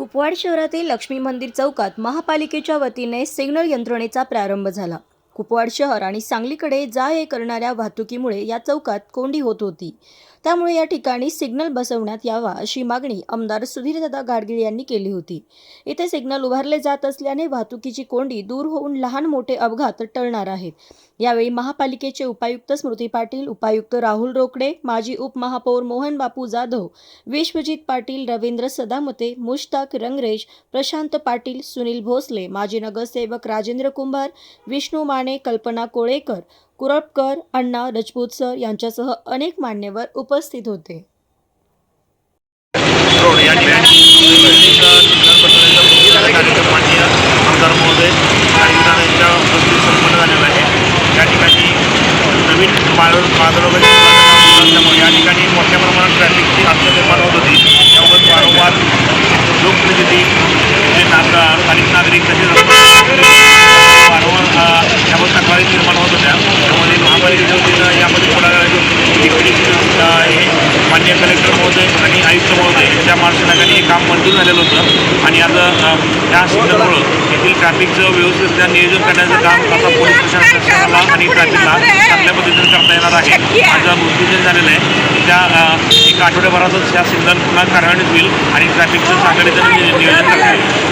कुपवाड शहरातील लक्ष्मी मंदिर चौकात महापालिकेच्या वतीने सिग्नल यंत्रणेचा प्रारंभ झाला. कुपवाड शहर आणि सांगलीकडे जा हे करणाऱ्या वाहतुकीमुळे या चौकात कोंडी होत होती. त्यामुळे या ठिकाणी सिग्नल बसवण्यात यावा अशी मागणी आमदार सुधीरदादा गाडगीळ यांनी केली होती. इथे सिग्नल उभारले जात असल्याने वाहतुकीची कोंडी दूर होऊन लहान मोठे अपघात टळणार आहेत. यावेळी महापालिकेचे उपायुक्त स्मृती पाटील उपायुक्त राहुल रोकडे माजी उपमहापौर मोहन बापू जाधव विश्वजित पाटील रवींद्र सदामते मुश्ताक रंगरेज प्रशांत पाटील सुनील भोसले माजी नगरसेवक राजेंद्र कुंभार विष्णू माने कल्पना कोळेकर कुरपकर अण्णा रजपूत सर यांच्यासह अनेक मान्यवर उपस्थित होते. नागरिक तसेच ठिकाणी सिग्नल बसवण्याचा मुख्य कार्यक्रम माननीय आमदार महोदय गाडगीदार यांच्या उपस्थितीत संपन्न झालेला आहे या ठिकाणी नवीन माळ मार्गदर्शक असल्यामुळे या ठिकाणी मोठ्या प्रमाणात ट्रॅफिकची अडचण निर्माण होत होती त्यामुळे वारंवार लोकप्रतिनिधी जे नाग स्थानिक नागरिक तसेच वारंवार अ, यावर तक्रारी निर्माण होत होत्या त्यामुळे महापालिकेच्या वतीनं यामध्ये पुढाकार डिप्युटी हे माननीय कलेक्टर महोदय आणि आयुक्त महोदय यांच्या मार्गदर्शनाखाली हे काम मंजूर झालेलं होतं. आणि आज अ, या येथील ट्रॅफिकचं व्यवस्थितरित्या नियोजन करण्याचं काम आता पोलीस प्रशासनाला आणि ट्रॅफिकला चांगल्या पद्धतीने करता येणार आहे. माझं मृत्यूजन झालेलं आहे त्या एक आठवड्याभरातच ह्या सिग्नल पुन्हा कार्यान्वित होईल आणि ट्रॅफिकचं चांगल्या नियोजन करता येईल.